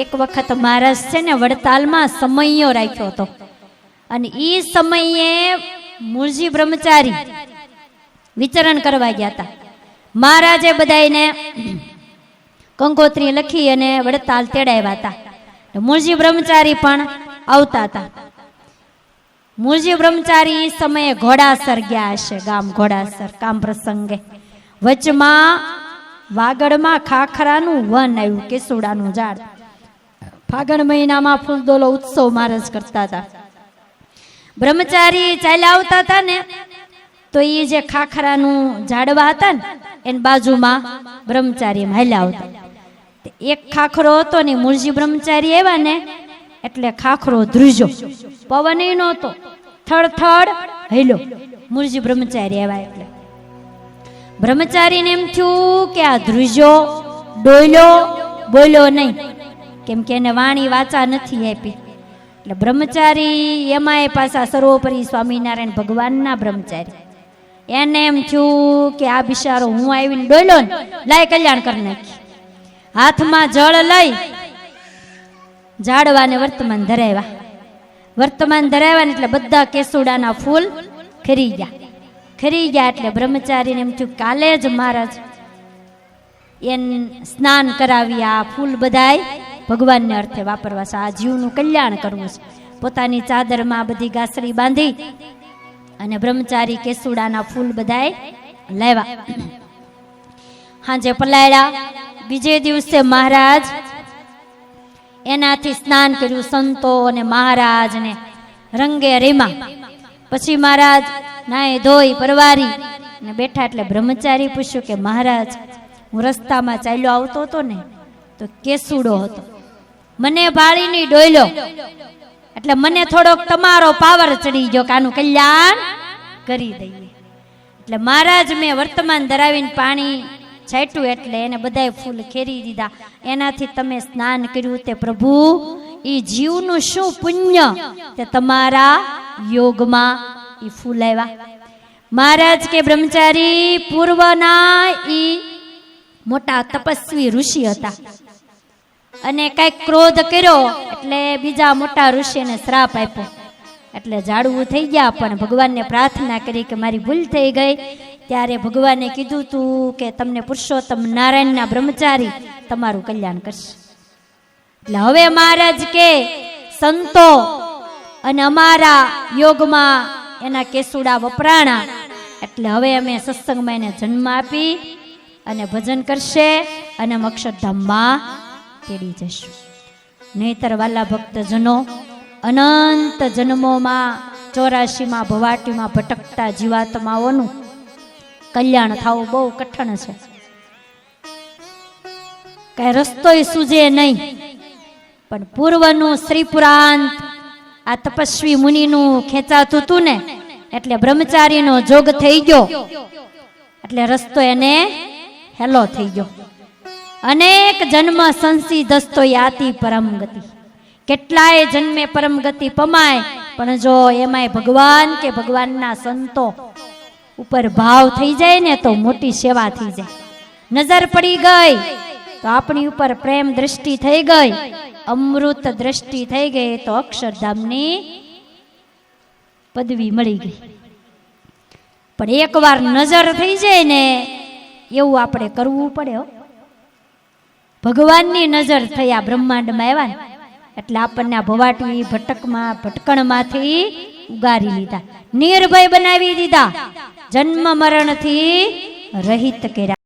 એક વખત મહારાજ છે ને વડતાલમાં સમયો રાખ્યો હતો. અને એ સમયે મૂળજી બ્રહ્મચારી વિચરણ કરવા ગયા હતા. મહારાજે બધાને કંકોત્રી લખી અને વડતાલ તેડાવ્યા હતા. મૂળજી બ્રહ્મચારી પણ આવતા હતા. મૂળજી બ્રહ્મચારી એ સમયે ઘોડાસર ગયા હશે, ગામ ઘોડાસર, કામ પ્રસંગે. વચમાં વાગડમાં ખાખરાનું વન આવ્યું, કેસુડાનું ઝાડ. ફાગણ મહિનામાં ફૂલદોલો ઉત્સવ મહારાજ કરતા હતા. બ્રહ્મચારી ચાલ્યા આવતા હતા ને, તો એ જે ખાખરાનું ઝાડવા હતા ને, એની બાજુમાં બ્રહ્મચારી હાલ્યા આવતા. એક ખાખરો હતો ને, મૂળજી બ્રહ્મચારી આવ્યા ને, એટલે ખાખરો ધ્રુજો. પવન નહોતો. થડ થડ હેલો મૂળજી બ્રહ્મચારી આવ્યા એટલે. બ્રહ્મચારીને એમ થયું કે આ ધ્રુજો ડોયલો બોલ્યો નહીં. કેમ કે એને વાણી વાચા નથી આપી. એટલે બ્રહ્મચારી એમાંય પાછા સર્વોપરી સ્વામિનારાયણ ભગવાનના બ્રહ્મચારી. એને એમ થયું કે આ બિચારો હું આવીને ડોયલો ને લાય કલ્યાણ કરી નાખી. હાથમાં જળ લઈ ઝાડવાને વર્તમાન ધરાવ્યા. વર્તમાન ધરાવ્યા ને એટલે બધા કેસુડાના ફૂલ ખરી ગયા. ખરી ગયા એટલે બ્રહ્મચારીને એમ થયું કાલે જ મહારાજ એને સ્નાન કરાવી આ ફૂલ બધાય ભગવાનને અર્થે વાપરવા છે આ જીવનું કલ્યાણ કરવું છે પોતાની ચાદરમાં બધી ગાસડી બાંધી અને બ્રહ્મચારી કેસુડાના ફૂલ બધાય લાવ્યા. હાંજે પલાળ્યા બીજે દિવસે મહારાજ એનાથી સ્નાન કર્યું સંતો અને મહારાજને રંગે રેમા. પછી મહારાજ નાય ધોઈ પરવારી ને બેઠા એટલે બ્રહ્મચારી પૂછ્યું કે મહારાજ, હું રસ્તામાં ચાલ્યો આવતો હતો ને, તો કેસુડો હતો. મને ભાળીની ડોયલો. એટલે મને થોડોક તમારો પાવર ચડી ગયો કે આનું કલ્યાણ કરી દઈએ. એટલે મહારાજ મેં વર્તમાન ધરાવીને પાણી છાંટ્યું એટલે એને બધાય ફૂલ ખેરી દીધા. એનાથી તમે સ્નાન કર્યું તે પ્રભુ એ જીવનું શું પુણ્ય તે તમારા યોગમાં એ ફૂલ આવ્યા. મહારાજ કે બ્રહ્મચારી, પૂર્વના ઈ મોટા તપસ્વી ઋષિ હતા. અને કંઈક ક્રોધ કર્યો એટલે બીજા મોટા ઋષિને શ્રાપ આપ્યો. એટલે ઝાડવું થઈ ગયા, પણ ભગવાનને પ્રાર્થના કરી કે મારી ભૂલ થઈ ગઈ. ત્યારે ભગવાને કીધું, તું કે તમને પુરુષોત્તમ નારાયણના બ્રહ્મચારી તમારું કલ્યાણ કરશે. એટલે હવે મહારાજ કે, સંતો અને અમારા યોગમાં એના કેસુડા વપરાણા. એટલે હવે અમે સત્સંગમાં એને જન્મ આપી અને ભજન કરશે અને અક્ષરધામમાં તેડી જશું. નહીતર વાલા ભક્તજનો અનંત જન્મોમાં ચોરાશીમાં ભવાટીમાં ભટકતા જીવાત્માઓનું કલ્યાણ થવું બહુ કઠણ છે. કઈ રસ્તોય સૂજે નહીં, પણ પૂર્વનું શ્રીપુરાંત આ તપસ્વી મુનિનું ખેંચાતું હતું ને, એટલે બ્રહ્મચારીનો જોગ થઈ ગયો. એટલે રસ્તો એને હેલો થઈ ગયો. અનેક જન્મ સંસી દસ્તો યાતિ પરમ ગતિ. કેટલાય જન્મે પરમ ગતિ પમાય, પણ જો એમાંય ભગવાન કે ભગવાનના સંતો ઉપર ભાવ થઈ જાય ને તો મોટી સેવા થઈ જાય. નજર પડી ગઈ તો આપણી ઉપર પ્રેમ દ્રષ્ટિ થઈ ગઈ, અમૃત દ્રષ્ટિ થઈ ગઈ તો અક્ષરધામની પદવી મળી ગઈ. પણ એકવાર નજર થઈ જાય ને એવું આપણે કરવું પડે હો. ભગવાનની નજર આ બ્રહ્માંડમાં આવ્યા ને. એટલે આપણને આ ભવાટી ભટકમાં, ભટકણમાંથી ઉગારી લીધા. નિર્ભય બનાવી દીધા. જન્મ મરણથી રહિત કર્યા.